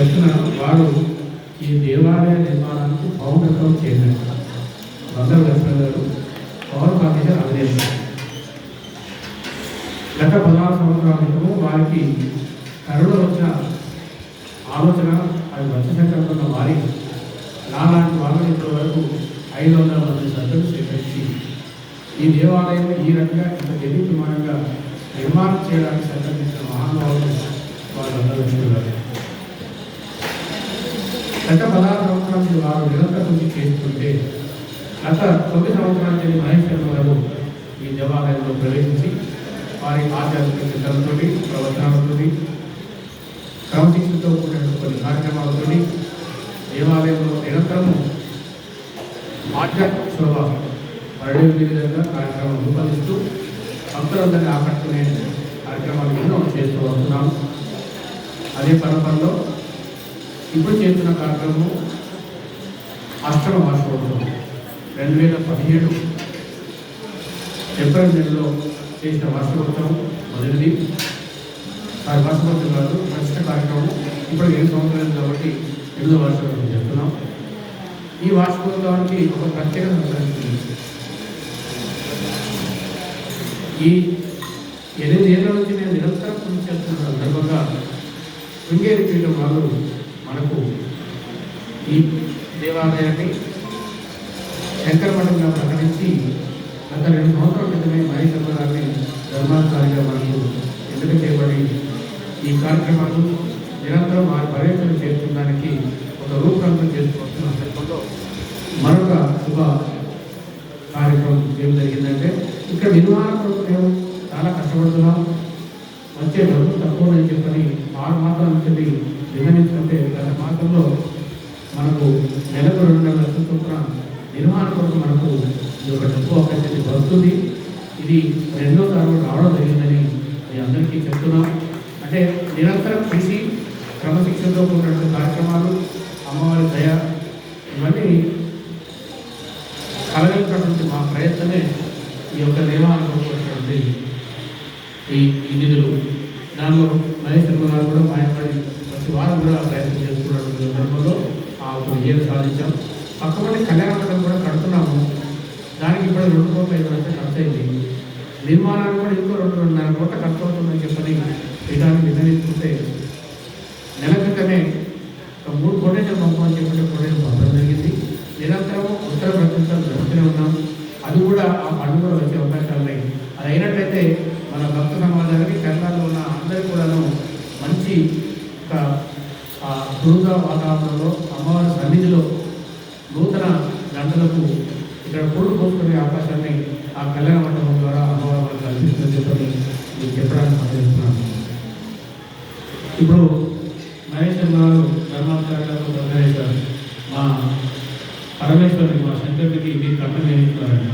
చెప్తున్న వాడు ఈ దేవాలయ నిర్మాణానికి పౌరత్వం చేయలేదు బంగారు లక్ష్మణ్ గారు పవర్ పార్టీగా అధినేత గత పదహారు సంవత్సరాల క్రితము వారికి కరుణ వచ్చిన ఆలోచన అది వచ్చి వారి నాలాంటి వాళ్ళని ఇప్పటి వరకు ఐదు వందల మంది సభ్యులు స్వీకరించి ఈ దేవాలయం ఈ రకంగా ఇంత నిర్మితమానంగా నిర్మాణం చేయడానికి సంకల్పించిన గత పదహారు సంవత్సరాల నుంచి వారు నిరంతర కృషి చేస్తుంటే గత తొమ్మిది సంవత్సరాల నుంచి మహేష్ శర్మ గారు ఈ దేవాలయంలో ప్రవేశించి వారి ఆధ్యాత్మిక చింతనతో ప్రవచనాలతో క్రమశిక్షణతో కూడిన కొన్ని కార్యక్రమాలతో దేవాలయంలో నిరంతరము ఆధ్యాత్మిక శోభ పరడే విధంగా కార్యక్రమం రూపొందిస్తూ భక్తులందరినీ ఆకట్టుకునే కార్యక్రమాలు ఎన్నో చేస్తూ వస్తున్నాం అదే పరంపరలో ఇప్పుడు చేస్తున్న కార్యక్రమం అష్టమ వార్షికోత్సవం రెండు వేల పదిహేడు ఏప్రిల్ నెలలో చేసిన వార్షికోత్సవం మొదటిది. ఆ వార్షికోత్సవం కాదు ప్రశ్న కార్యక్రమం. ఇప్పుడు ఏడు సంవత్సరాలు కాబట్టి ఎనిమిదో వార్షికోత్సవం చెప్తున్నాం ఈ వార్షికోత్సవానికి ఒక ప్రత్యేక సంతరించింది ఈ ఎనిమిది ఏళ్ళ నుంచి నేను నిరంతరం కృషి చేస్తున్న సందర్భంగా శృంగేరి పీఠం వాళ్ళు మనకు ఈ దేవాలయాన్ని శంకరమఠంగా ప్రకటించి గత రెండు సంవత్సరాల క్రితమే మహేష్ గారిని ధర్మాధికారిగా మనకు ఎంపిక చేయబడి ఈ కార్యక్రమాలు నిరంతరం వారి పర్యటన చేర్చడానికి ఒక రూపకల్పన చేసుకుంటున్న సందర్భంలో మరొక శుభ కార్యక్రమం ఏం జరిగిందంటే ఇక్కడ నిర్వహణ మేము చాలా కష్టపడుతున్నాం. వచ్చే డబ్బు తక్కువ అని చెప్పని ఆరు మాత్రం చెప్పి నిర్ణయించుకుంటే గత మాసంలో మనకు నెలకు రెండు వందల చొప్పున నిర్వహణ కొరకు మనకు ఇది ఒక డబ్బు అవకాశం వస్తుంది ఇది రెండో సార్లు రావడం జరిగిందని మీ అందరికీ చెప్తున్నాం. అంటే నిరంతరం కృషి క్రమశిక్షణతో కూడినటువంటి కార్యక్రమాలు అమ్మవారి దయ ఇవన్నీ కలగలిగినటువంటి మా ప్రయత్నమే ఈ యొక్క నిర్మాణం కొరకు ఈ నిధులు. దానిలో మహేష్ శర్మ గారు కూడా మాయపడి ప్రతి వారం కూడా ప్రయత్నం చేసుకున్నటువంటి సందర్భంలో ఆ విజయం సాధించాం. పక్కపడి కళ్యాణ కూడా కడుతున్నాము. దానికి ఇప్పుడు రెండు కోట్ల ఐదు లక్షలు ఖర్చు అయింది నిర్మాణానికి కూడా ఇంకో రెండు రెండున్నర కోట్ల ఖర్చు అవుతుందని చెప్పని విధానం నిర్ణయించుకుంటే నెల క్రితమే ఒక మూడు కోటేజీలు పంపమని చెప్పిన కోటేజీలు పంపడం జరిగింది. నిరంతరం ఉత్తర ప్రపంచాలు జరుగుతూనే ఉన్నాం. అది కూడా ఆ పండుగ వచ్చే అవకాశాలు ఉన్నాయి. అది అయినట్లయితే మన భక్త సమాజానికి కేరళలో ఉన్న అందరికీ కూడాను మంచి ఒక ఆ వాతావరణంలో అమ్మవారి సన్నిధిలో నూతన గంటలకు ఇక్కడ పూలు పోసుకునే అవకాశాన్ని ఆ కళ్యాణ మండపం ద్వారా అమ్మవారు మనకు కల్పిస్తుందని చెప్పని మీకు చెప్పడానికి సందేస్తున్నాను ఇప్పుడు మహేష్ గారు ధర్మాచార్య గారు మా పరమేశ్వరుడికి మా శంకరుడికి మీరు కట్టం చేయించుకున్నారండి